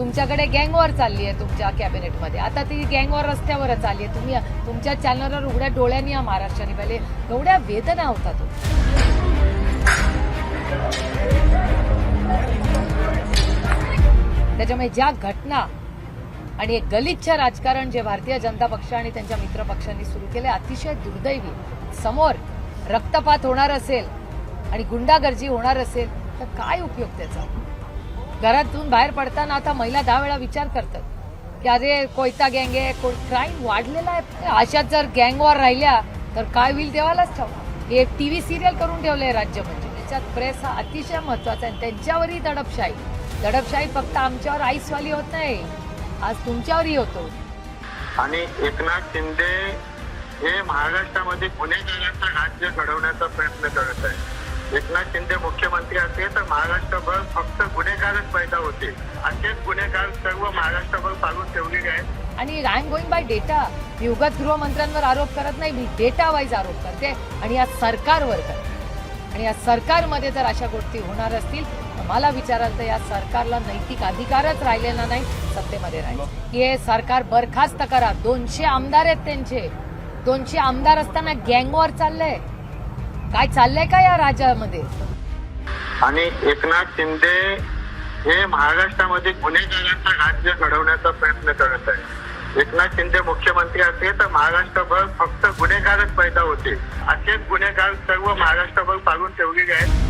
तुमच्याकडे गँगवॉर चालली आहे तुमच्या कॅबिनेटमध्ये. आता ती गँगवॉर रस्त्यावरच आली आहे. तुम्ही तुमच्या चॅनलवर उघड्या डोळ्यांनी या महाराष्ट्राने पहिले एवढ्या वेदना होता तो त्याच्यामुळे ज्या घटना आणि एक गलिच्छ राजकारण जे भारतीय जनता पक्ष आणि त्यांच्या मित्र पक्षांनी सुरू केले अतिशय दुर्दैवी. समोर रक्तपात होणार असेल आणि गुंडागर्जी होणार असेल तर काय उपयोग त्याचा? घरातून बाहेर पडताना आता महिला दहा वेळा विचार करतात की अरे कोयता गँग आहे क्राईम वाढलेला आहे. अशाच जर गँगवर राहिल्या तर काय होईल देवालाच ठाऊक. हे टी व्ही सिरियल करून ठेवलंय राज्य म्हणजे. त्याच्यात प्रेस हा अतिशय महत्त्वाचा आहे. त्यांच्यावरही दडपशाही. दडपशाही फक्त आमच्यावर आईसवाली होत नाही. आज तुमच्यावरही होतो. आणि एकनाथ शिंदे हे महाराष्ट्रामध्ये गुन्हेगारांचा राज्य घडवण्याचा प्रयत्न करत आहे एकनाथ शिंदे मुख्यमंत्री असले तर महाराष्ट्रभर फक्त गुन्हेगारच पैदा होते असेच गुन्हेगार सर्व महाराष्ट्रभर पाळून ठेवलेले आहेत. आणि I am going by data युगात गृहमंत्र्यांवर आरोप करत नाही मी डेटा वाईज आरोप करते आणि या सरकारवर करते. आणि या सरकारमध्ये जर अशा गोष्टी होणार असतील तर मला विचाराल तर या सरकारला नैतिक अधिकारच राहिलेला नाही सत्तेमध्ये राहील हे सरकार बरखास्त करा. दोनशे आमदार आहेत त्यांचे. दोनशे आमदार असताना गँगवर चाललंय. काय चाललंय का या राज्यामध्ये आणि एकनाथ शिंदे हे महाराष्ट्रामध्ये गुन्हेगारांचं राज्य घडवण्याचा प्रयत्न करत आहे एकनाथ शिंदे मुख्यमंत्री असले तर महाराष्ट्रभर फक्त गुन्हेगारच पैदा होते असेच गुन्हेगार सर्व महाराष्ट्रभर पाडून ठेवलेले आहेत.